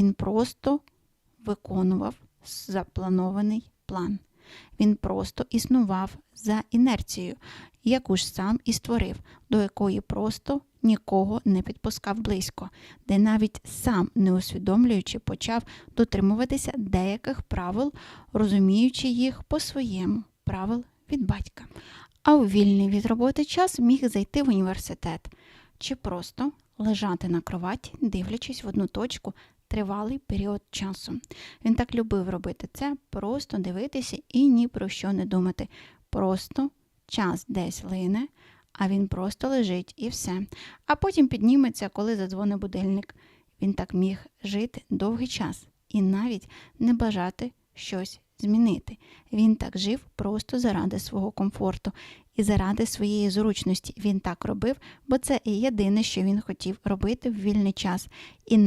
Він просто виконував запланований план. Він просто існував за інерцією, яку ж сам і створив, до якої просто нікого не підпускав близько, де навіть сам, не усвідомлюючи, почав дотримуватися деяких правил, розуміючи їх по-своєму правил від батька. А у вільний від роботи час міг зайти в університет чи просто лежати на кроваті, дивлячись в одну точку тривалий період часу. Він так любив робити це, просто дивитися і ні про що не думати. Просто час десь лине, а він просто лежить і все. А потім підніметься, коли задзвонить будильник. Він так міг жити довгий час і навіть не бажати щось змінити. Він так жив просто заради свого комфорту і заради своєї зручності. Він так робив, бо це і єдине, що він хотів робити в вільний час. І